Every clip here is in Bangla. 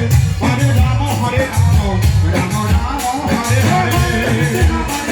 હરે રામ હરે રામ રામ રામ હરે હરે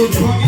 You.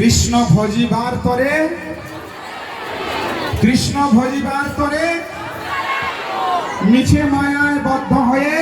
কৃষ্ণ ভজিবার তরে কৃষ্ণ ভজিবার তরে মিছে মায়ায় বদ্ধ হয়ে